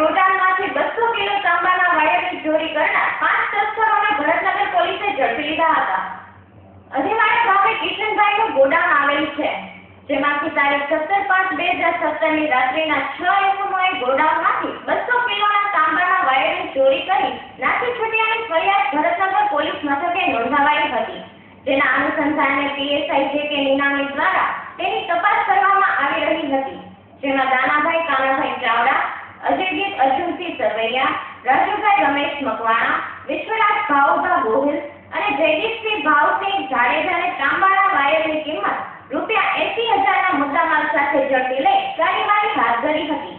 ગોડાઉનમાંથી બસો કિલો તાંબાના વાયરની ચોરી કરનાર પાંચ તસ્કરોને ભરતનગર પોલીસે ઝડપી લીધા હતા. અધેવાડા ગામે કિશનભાઈનું ગોડાઉન આવેલું છે. જેમાંથી તારીખ સત્તર પાંચ બે હજાર સત્તરની રાત્રિના છ એકમોએ ગોડાઉનમાંથી બસો કિલોના તાંબાના વાયરની ચોરી કરી નાસી છૂટ્યાની ફરિયાદ ભરતનગર પોલીસ મથકે નોંધાવાઈ હતી. જેના અનુસંધાને પીએસઆઈ જે કે નિનામી દ્વારા તેની તપાસ કરવામાં આવી રહી હતી. જેમાં દાનાભાઈ, કાનાભાઈ ચાવડા અજયદીપ અર્જુનસિંહ સરવૈયા, રાજુભાઈ, રમેશ મકવાણા, વિશ્વરાજ ભાવભા ગોહિલ અને જયદીપસિંહ ભાવસિંહ જાડેજાને તાંબાના વાયરની કિંમત રૂપિયા એસી હજારના મુદ્દામાલ સાથે ઝડપી લઈ કાર્યવાહી હાથ ધરી હતી.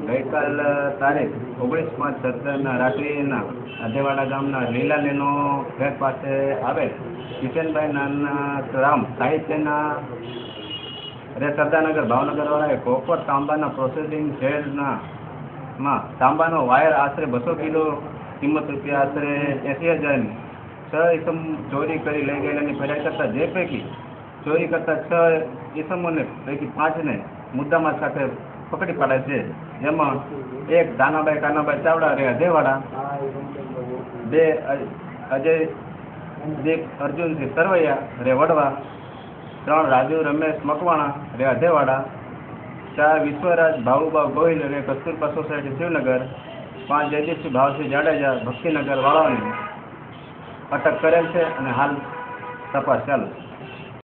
ગઈકાલ તારીખ ઓગણીસ પાંચ સત્તરના રાત્રિના આધેવાડા ગામના લીલાનેનો ઘર પાસે આવેલ કિશનભાઈ નાના રામ સાહિત્યના રે સરદારનગર ભાવનગરવાળાએ કોપર તાંબાના પ્રોસેસિંગ શેડના માં તાંબાનો વાયર આશરે બસો કિલો કિંમત રૂપિયા આશરે એંસી હજારની છ ઇસમ ચોરી કરી લઈ ગયેલાની ફરિયાદ કરતા જે પૈકી ચોરી કરતા છ ઇસમોને પૈકી પાંચને મુદ્દામાં સાથે પકડી પાડે છે. એમાં એક દાનાભાઈ કાનાભાઈ ચાવડા રે અધેવાડા બે અજય દીપ અર્જુનસિંહ સરવૈયા રે વડવા. ત્રણ રાજુ, રમેશ, મકવાણા રે અધેવાડા ચાર વિશ્વરાજ ભાવુબા ગોહિલ રે કસ્તુરબા સોસાયટી શિવનગર. પાંચ જયદીપસિંહ, ભાવસિંહ જાડેજા, ભક્તિનગર વાળાની અટક કરેલ છે અને હાલ તપાસ ચાલુ છે.